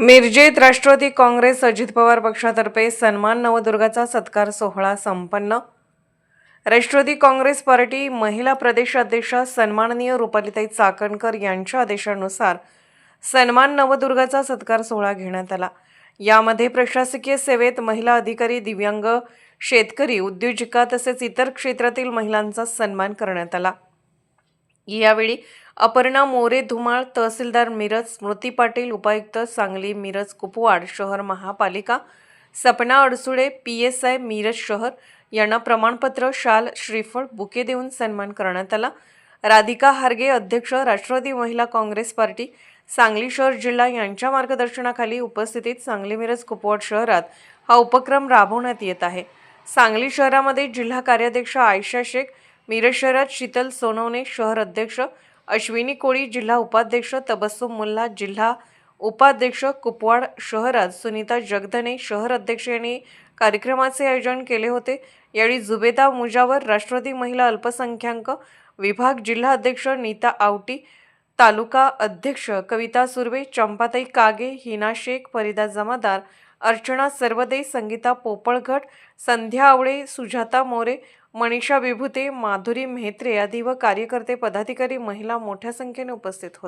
मिरजेत राष्ट्रवादी काँग्रेस अजित पवार पक्षातर्फे सन्मान नवदुर्गाचा सत्कार सोहळा संपन्न. राष्ट्रवादी काँग्रेस पार्टी महिला प्रदेश अध्यक्षा सन्माननीय रुपालिताई चाकणकर यांच्या आदेशानुसार सन्मान नवदुर्गाचा सत्कार सोहळा घेण्यात आला. यामध्ये प्रशासकीय सेवेत महिला अधिकारी दिव्यांग शेतकरी उद्योजिका तसेच इतर क्षेत्रातील महिलांचा सन्मान करण्यात आला. यावेळी अपर्णा मोरे धुमाळ तहसीलदार मिरज स्मृती पाटील उपायुक्त सांगली मिरज कुपवाड शहर महापालिका Sapna Adsule P S I Miraj शहर यांना प्रमाणपत्र शाल श्रीफळ बुके देऊन सन्मान करण्यात आला. राधिका हार्गे अध्यक्ष राष्ट्रवादी महिला काँग्रेस पार्टी सांगली शहर जिल्हा यांच्या मार्गदर्शनाखाली उपस्थितीत सांगली मिरज कुपवाड शहरात हा उपक्रम राबवण्यात येत आहे. सांगली शहरामध्ये जिल्हा कार्याध्यक्ष आयशा शेख मिरज शहरात शीतल सोनवणे शहर अध्यक्ष अश्विनी कोळी जिल्हा उपाध्यक्ष तबस्सुम मुल्ला जिल्हा उपाध्यक्ष कुपवाड शहरात सुनीता जगधने शहर अध्यक्ष यांनी कार्यक्रमाचे आयोजन केले होते. यावेळी जुबेदा मुजावर राष्ट्रवादी महिला अल्पसंख्याक विभाग जिल्हा अध्यक्ष नीता आवटी तालुका अध्यक्ष कविता सुर्वे चंपाताई कागे हिना शेख फरीदा जमादार अर्चना सर्वदे संगीता पोपळघट संध्या आवळे सुजाता मोरे मनीषा विभूते माधुरी म्हेत्रे आदी व कार्यकर्ते पदाधिकारी महिला मोठ्या संख्येने उपस्थित होते